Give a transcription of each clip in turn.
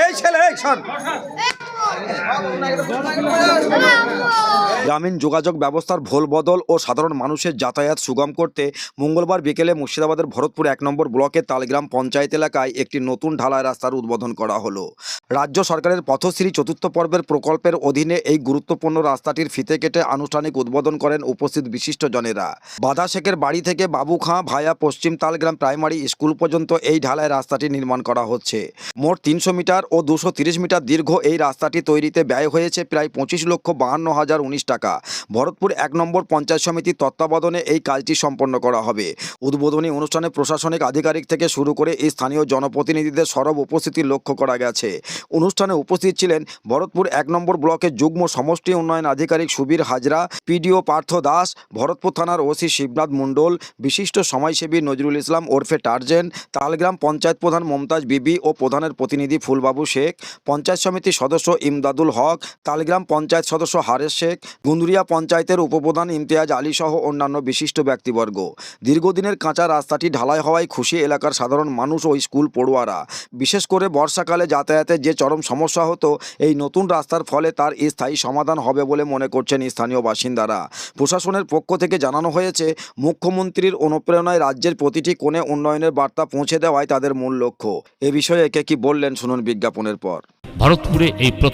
এই ছেলে এই শোন। গ্রামীণ যোগাযোগ ব্যবস্থার ভোল বদল ও সাধারণ মানুষের যাতায়াত সুগম করতে মঙ্গলবার বিকেলে মুর্শিদাবাদের ভরতপুর এক নম্বর ব্লকের তালগ্রাম পঞ্চায়েত এলাকায় একটি নতুন ঢালাই রাস্তার উদ্বোধন করা হলো। রাজ্য সরকারের পথশ্রী চতুর্থ পর্বের প্রকল্পের অধীনে এই গুরুত্বপূর্ণ রাস্তাটির ফিতে কেটে আনুষ্ঠানিক উদ্বোধন করেন উপস্থিত বিশিষ্টজনেরা। বাধা শেখের বাড়ি থেকে বাবু খাঁ ভায়া পশ্চিম তালগ্রাম প্রাইমারি স্কুল পর্যন্ত এই ঢালাই রাস্তাটি নির্মাণ করা হচ্ছে। মোট তিনশো মিটার ও দুশো মিটার দীর্ঘ এই রাস্তাটি তৈরিতে ব্যয় হয়েছে প্রায় পঁচিশ লক্ষ বাহান্ন হাজার উনিশ টাকা। ভরতপুর এক নম্বর পঞ্চায়েত সমিতির তত্ত্বাবধানে এই কাজটি সম্পন্ন করা হবে। উদ্বোধনী অনুষ্ঠানে প্রশাসনিক আধিকারিক থেকে শুরু করে এই স্থানীয় জনপ্রতিনিধিদের সরব উপস্থিতি লক্ষ্য করা গেছে। অনুষ্ঠানে উপস্থিত ছিলেন ভরতপুর এক নম্বর ব্লকের যুগ্ম সমষ্টি উন্নয়ন আধিকারিক সুবীর হাজরা, পিডিও পার্থ দাস, ভরতপুর থানার ওসি শিবনাথ মণ্ডল, বিশিষ্ট সমাজসেবী নজরুল ইসলাম ওরফে টার্জেন, তালগ্রাম পঞ্চায়েত প্রধান মমতাজ বিবি ও প্রধানের প্রতিনিধি ফুলবাবু শেখ, পঞ্চায়েত সমিতির সদস্য ইমদাদুল হক, তালগ্রাম পঞ্চায়েত সদস্য হারেস শেখ, গুন্দুরিয়া পঞ্চায়েতের উপপ্রধান ইমতিয়াজ আলী সহ অন্যান্য বিশিষ্ট ব্যক্তিবর্গ। দীর্ঘদিনের কাঁচা রাস্তাটি ঢালাই হওয়ায় খুশি এলাকার সাধারণ মানুষ ও স্কুল পড়ুয়ারা। বিশেষ করে বর্ষাকালে যাতায়াতের যে চরম সমস্যা হতো, এই নতুন রাস্তার ফলে তার স্থায়ী সমাধান হবে বলে মনে করছেন স্থানীয় বাসিন্দারা। প্রশাসনের পক্ষ থেকে জানানো হয়েছে, মুখ্যমন্ত্রীর অনুপ্রেরণায় রাজ্যের প্রতিটি কোণে উন্নয়নের বার্তা পৌঁছে দেওয়াই তাদের মূল লক্ষ্য। এ বিষয়ে একে কি বললেন, শুনুন বিজ্ঞাপনের পর। ভারতপুরে এই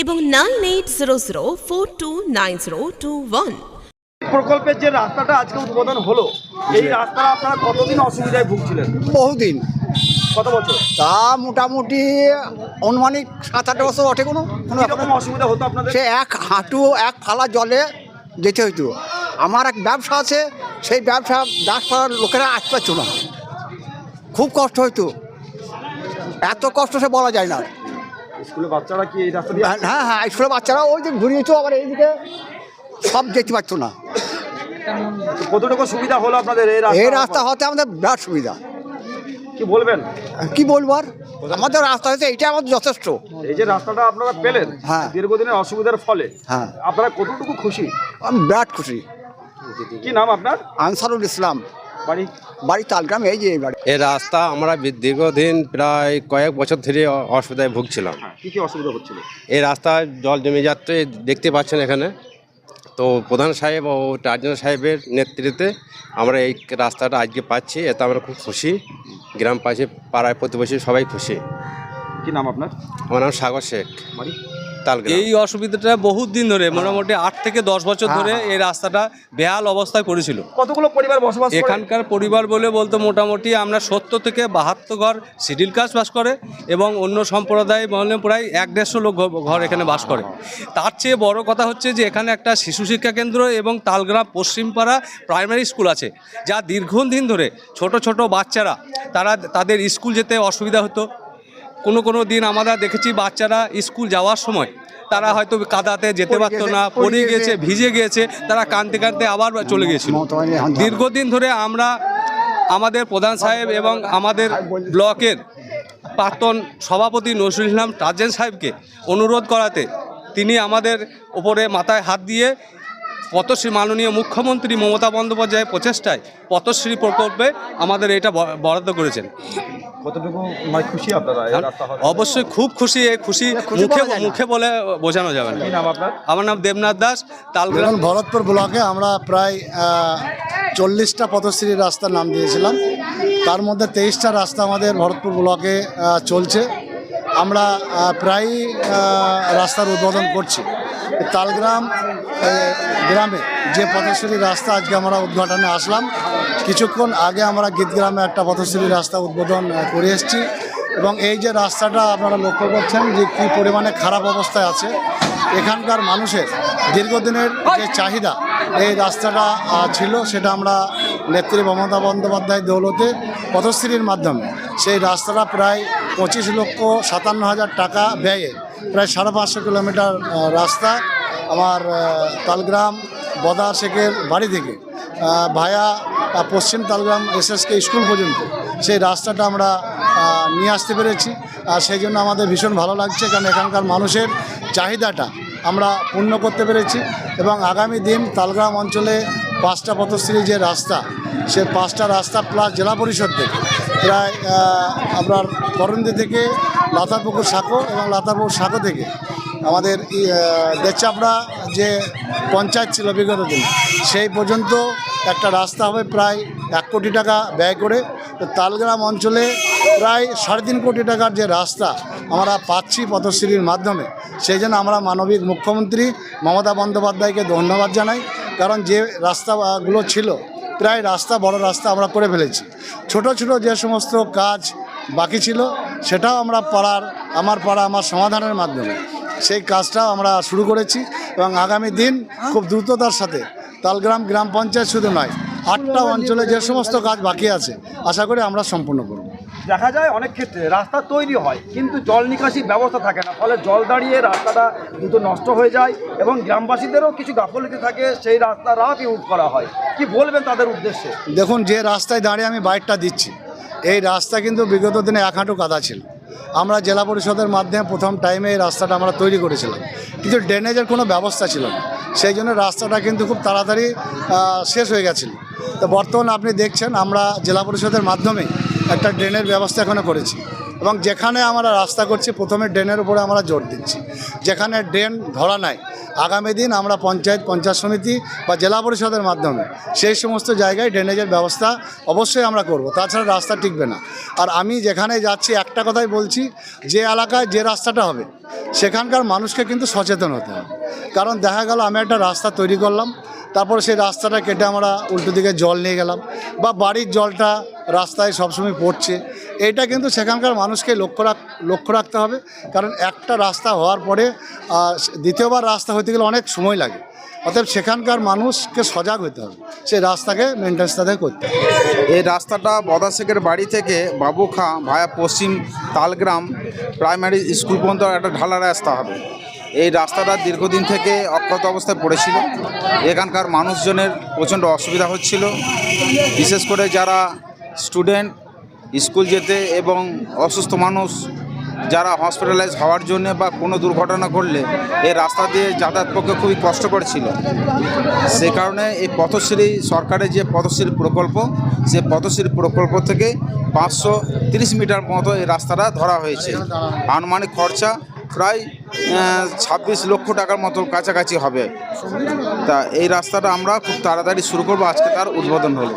এবং nine eight zero zero four two nine zero two one. প্রকল্পের যে রাস্তাটা আজকে উদ্বোধন হলো এই রাস্তা আপনারা কতদিন অসুবিধায় ভুগছিলেন? বহুদিন। কত বছর? তা মোটামুটি অনুমানিক সাত আট বছর ওঠে কোনো কোনো অসুবিধা হতো আপনাদের? সে এক হাঁটু এক ফালা জলে যেতে হইতো। আমার এক ব্যবসা আছে সেই ব্যবসা দাস পাড়ার লোকেরা আসতে পারতো না। খুব কষ্ট হইতো। এত কষ্ট সে বলা যায় না। স্কুলে বাচ্চারা কি এই রাস্তা দিয়ে হ্যাঁ হ্যাঁ স্কুলের বাচ্চারা ওই যে ঘুরিয়েছো আবার এইদিকে সব যেতে পারতো না। কতটুকু সুবিধা হলো আপনাদের এই রাস্তা এই রাস্তা হতে আমাদের বিরাট সুবিধা। কি বলবেন? কি বলব আর? আমাদের রাস্তা হয়েছে এইটা আমাদের যথেষ্ট। এই যে রাস্তাটা আপনারা পেলেন হ্যাঁ। দীর্ঘদিনের অসুবিধার ফলে হ্যাঁ। আপনারা কতটুকু খুশি? আমি বিরাট খুশি। কি নাম আপনার? আনসারুল ইসলাম। বাড়ি? বাড়ি তালগ্রাম এই যে বাড়ি। এই রাস্তা আমরা দীর্ঘদিন প্রায় কয়েক বছর ধরে অসুবিধায় ভুগছিলাম। কি কি অসুবিধা হচ্ছিল? এই রাস্তায় জল জমে যাচ্ছে দেখতে পাচ্ছেন এখানে। তো প্রধান সাহেব ও টার্জন সাহেবের নেতৃত্বে আমরা এই রাস্তাটা আজকে পাচ্ছি এতে আমরা খুব খুশি। গ্রামবাসী পাড়ায় প্রতিবেশী সবাই খুশি। কি নাম আপনার? আমার নাম সাগর শেখ। বাড়ি? এই অসুবিধাটা বহুত দিন ধরে মোটামুটি আট থেকে দশ বছর ধরে এই রাস্তাটা বেহাল অবস্থায় পড়েছিল। কতগুলো পরিবার বসবাস এখানকার পরিবার বলে বলতে মোটামুটি আমরা সত্তর থেকে বাহাত্তর ঘর সিডিল কাস্ট বাস করে এবং অন্য সম্প্রদায় বলে প্রায় এক দেড়শো লোক ঘর- ঘর এখানে বাস করে। তার চেয়ে বড় কথা হচ্ছে যে এখানে একটা শিশু শিক্ষা কেন্দ্র এবং তালগ্রাম পশ্চিমপাড়া প্রাইমারি স্কুল আছে যা দীর্ঘদিন ধরে ছোট ছোট বাচ্চারা তারা তাদের স্কুল যেতে অসুবিধা হতো। কোনো কোনো দিন আমরা দেখেছি বাচ্চারা স্কুল যাওয়ার সময় তারা হয়তো কাদাতে যেতে পারতো না পড়ে গেছে। ভিজে গিয়েছে তারা কাঁদতে কাঁদতে আবার চলে গিয়েছিল এখন দীর্ঘদিন ধরে আমরা আমাদের প্রধান সাহেব এবং আমাদের ব্লকের প্রাক্তন সভাপতি নজরুল ইসলাম টার্জেন সাহেবকে অনুরোধ করাতে তিনি আমাদের ওপরে মাথায় হাত দিয়ে পথশ্রী মাননীয় মুখ্যমন্ত্রী মমতা বন্দ্যোপাধ্যায়ের প্রচেষ্টায় পথশ্রী প্রকল্পে আমাদের এটা বরাদ্দ করেছেন কতটুকু মানে খুশি আপনারা? এই রাস্তা হওয়ার? অবশ্যই খুব খুশি এই খুশি মুখে বলা যায় না। মুখে বলে বোঝানো যাবে না। নাম আপনার? আমার নাম দেবনাথ দাস তালগ্রাম ভরতপুর ব্লকে আমরা প্রায় চল্লিশটা পথশ্রী রাস্তার নাম দিয়েছিলাম। তার মধ্যে তেইশটা রাস্তা আমাদের ভরতপুর ব্লকে চলছে। আমরা প্রায়ই রাস্তার উদ্বোধন করছি। তালগ্রাম গ্রামে যে পথশ্রী রাস্তা আজকে আমরা উদ্ঘাটনে আসলাম। কিছুক্ষণ আগে আমরা গীতগ্রামে একটা পথশ্রী রাস্তা উদ্বোধন করে এসেছি এবং এই যে রাস্তাটা আপনারা লক্ষ্য করছেন যে কী পরিমাণে খারাপ অবস্থায় আছে। এখানকার মানুষের দীর্ঘদিনের যে চাহিদা, এই রাস্তাটা ছিল সেটা আমরা নেত্রী মমতা বন্দ্যোপাধ্যায় দৌলতে পথশ্রীর মাধ্যমে সেই রাস্তাটা প্রায় পঁচিশ লক্ষ সাতান্ন হাজার টাকা ব্যয়ে প্রায় সাড়ে পাঁচশো কিলোমিটার রাস্তা আমার তালগ্রাম বদা শেখের বাড়ি থেকে। ভায়া পশ্চিম তালগ্রাম এসএসকে স্কুল পর্যন্ত। সেই রাস্তাটা আমরা নিয়ে আসতে পেরেছি। আর সেই জন্য আমাদের ভীষণ ভালো লাগছে, কারণ এখানকার মানুষের চাহিদাটা আমরা পূর্ণ করতে পেরেছি। এবং আগামী দিন তালগ্রাম অঞ্চলে পাঁচটা পথশ্রী যে রাস্তা, সে পাঁচটা রাস্তা প্লাস জেলা পরিষদ থেকে। প্রায় আপনার করন্দি থেকে লাতারপুকুর সাঁকো এবং লাতারপুকুর সাঁকো থেকে আমাদের দেচাপড়া যে পঞ্চায়েত ছিল বিগত দিনে, সেই পর্যন্ত একটা রাস্তা হবে প্রায় এক কোটি টাকা ব্যয় করে। তো তালগ্রাম অঞ্চলে প্রায় সাড়ে তিন কোটি টাকার যে রাস্তা আমরা পাচ্ছি পথশ্রীর মাধ্যমে, সেই জন্য আমরা মানবিক মুখ্যমন্ত্রী মমতা বন্দ্যোপাধ্যায়কে ধন্যবাদ জানাই। কারণ যে রাস্তাগুলো ছিল, প্রায় রাস্তা বড় রাস্তা আমরা করে ফেলেছি। ছোট ছোট যে সমস্ত কাজ বাকি ছিল সেটাও আমরা পাড়ার আমার পাড়া আমার সমাধানের মাধ্যমে। সেই কাজটাও আমরা শুরু করেছি এবং আগামী দিন খুব দ্রুততার সাথে তালগ্রাম গ্রাম পঞ্চায়েত শুধু নয় আটটা অঞ্চলে যে সমস্ত কাজ বাকি আছে আশা করি আমরা সম্পূর্ণ করব। দেখা যায় অনেক ক্ষেত্রে রাস্তা তৈরি হয় কিন্তু জল নিকাশির ব্যবস্থা থাকে না ফলে জল দাঁড়িয়ে রাস্তাটা দ্রুত নষ্ট হয়ে যায় এবং গ্রামবাসীদেরও কিছু গাফলতি থাকে সেই রাস্তা রাফ ইউজ করা হয়। কি বলবেন তাদের উদ্দেশ্যে? দেখুন যে রাস্তায় দাঁড়িয়ে আমি বাইকটা দিচ্ছি এই রাস্তা কিন্তু বিগত দিনে এক হাঁটু কাদা ছিল। আমরা জেলা পরিষদের মাধ্যমে প্রথম টাইমে এই রাস্তাটা আমরা তৈরি করেছিলাম। কিন্তু ড্রেনেজের কোনো ব্যবস্থা ছিল না। সেই জন্য রাস্তাটা কিন্তু খুব তাড়াতাড়ি শেষ হয়ে গেছিল। তো বর্তমানে আপনি দেখছেন, আমরা জেলা পরিষদের মাধ্যমে একটা ড্রেনের ব্যবস্থা এখানে করেছি। এবং যেখানে আমরা রাস্তা করছি, প্রথমে ড্রেনের উপরে আমরা জোর দিচ্ছি। যেখানে ড্রেন ধরা নাই আগামী দিন আমরা পঞ্চায়েত পঞ্চায়েত সমিতি বা জেলা পরিষদের মাধ্যমে সেই সমস্ত জায়গায় ড্রেনেজের ব্যবস্থা অবশ্যই আমরা করব। তাছাড়া রাস্তা টিকবে না। আর আমি যেখানে যাচ্ছি, একটা কথাই বলছি, যে এলাকায় যে রাস্তাটা হবে, সেখানকার মানুষকে কিন্তু সচেতন হতে হবে। কারণ দেখা গেল, আমি একটা রাস্তা তৈরি করলাম, তারপর সেই রাস্তাটা কেটে আমরা উল্টো দিকে জল নিয়ে গেলাম বা বাড়ির জলটা রাস্তায় সবসময় পড়ছে। এটা কিন্তু সেখানকার মানুষকে লক্ষ্য রাখ, লক্ষ্য রাখতে হবে। কারণ একটা রাস্তা হওয়ার পরে দ্বিতীয়বার রাস্তা হতে গেলে অনেক সময় লাগে। অতএব সেখানকার মানুষকে সজাগ হতে হবে। সেই রাস্তাকে মেনটেন্স তাদের করতে হবে। এই রাস্তাটা বদাশেখের বাড়ি থেকে বাবুখা ভায়া পশ্চিম তালগ্রাম প্রাইমারি স্কুল পর্যন্ত একটা ঢালা রাস্তা হবে। এই রাস্তাটা দীর্ঘদিন থেকে অক্ষত অবস্থায় পড়েছিল। এখানকার মানুষজনের প্রচণ্ড অসুবিধা হচ্ছিল। বিশেষ করে যারা স্টুডেন্ট স্কুল যেতে এবং অসুস্থ মানুষ যারা হসপিটালাইজ হওয়ার জন্য বা কোনো দুর্ঘটনা ঘটলে এই রাস্তা দিয়ে যাতায়াত পক্ষে খুবই কষ্টকর ছিল। সে কারণে এই পথশ্রী সরকারের যে পথশ্রী প্রকল্প, সে পথশ্রী প্রকল্প থেকে পাঁচশো মিটার মতো এই রাস্তাটা ধরা হয়েছে। আনুমানিক খরচা প্রায় ছাব্বিশ লক্ষ টাকার মতো কাছাকাছি হবে। তা এই রাস্তাটা আমরা খুব তাড়াতাড়ি শুরু করব। আজকে তার উদ্বোধন হলো।